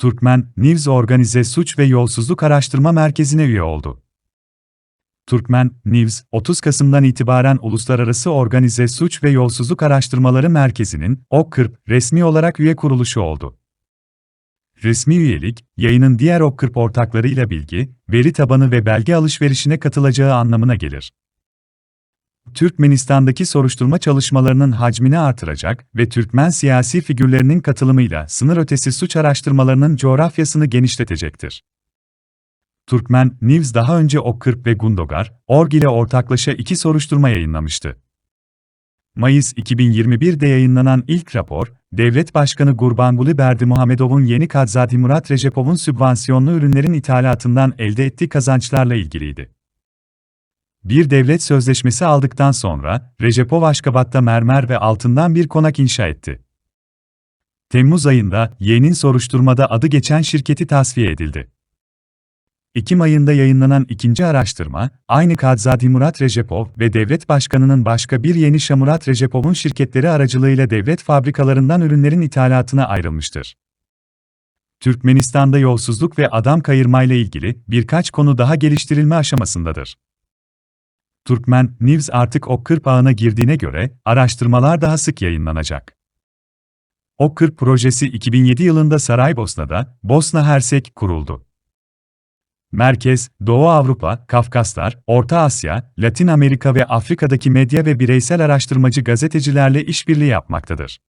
Türkmen News Organize Suç ve Yolsuzluk Araştırma Merkezi'ne üye oldu. Türkmen News, 30 Kasım'dan itibaren Uluslararası Organize Suç ve Yolsuzluk Araştırmaları Merkezi'nin OKKRP resmi olarak üye kuruluşu oldu. Resmi üyelik, yayının diğer OKKRP ortaklarıyla bilgi, veri tabanı ve belge alışverişine katılacağı anlamına gelir. Türkmenistan'daki soruşturma çalışmalarının hacmini artıracak ve Türkmen siyasi figürlerinin katılımıyla sınır ötesi suç araştırmalarının coğrafyasını genişletecektir. Türkmen News daha önce OKKRP ve Gundogar, Org ile ortaklaşa iki soruşturma yayınlamıştı. Mayıs 2021'de yayınlanan ilk rapor, Devlet Başkanı Gurbanguly Berdimuhamedov'un yeni Kadzadi Murat Recepov'un sübvansiyonlu ürünlerin ithalatından elde ettiği kazançlarla ilgiliydi. Bir devlet sözleşmesi aldıktan sonra, Recepov Aşkabat'ta mermer ve altından bir konak inşa etti. Temmuz ayında, Y'nin soruşturmada adı geçen şirketi tasfiye edildi. Ekim ayında yayınlanan ikinci araştırma, aynı Kadzadi Murat Recepov ve devlet başkanının başka bir yeni Şamurat Recepov'un şirketleri aracılığıyla devlet fabrikalarından ürünlerin ithalatına ayrılmıştır. Türkmenistan'da yolsuzluk ve adam kayırmayla ilgili birkaç konu daha geliştirilme aşamasındadır. Türkmen News artık OKKRP ağına girdiğine göre araştırmalar daha sık yayınlanacak. OKKRP projesi 2007 yılında Saraybosna'da, Bosna Hersek kuruldu. Merkez, Doğu Avrupa, Kafkaslar, Orta Asya, Latin Amerika ve Afrika'daki medya ve bireysel araştırmacı gazetecilerle işbirliği yapmaktadır.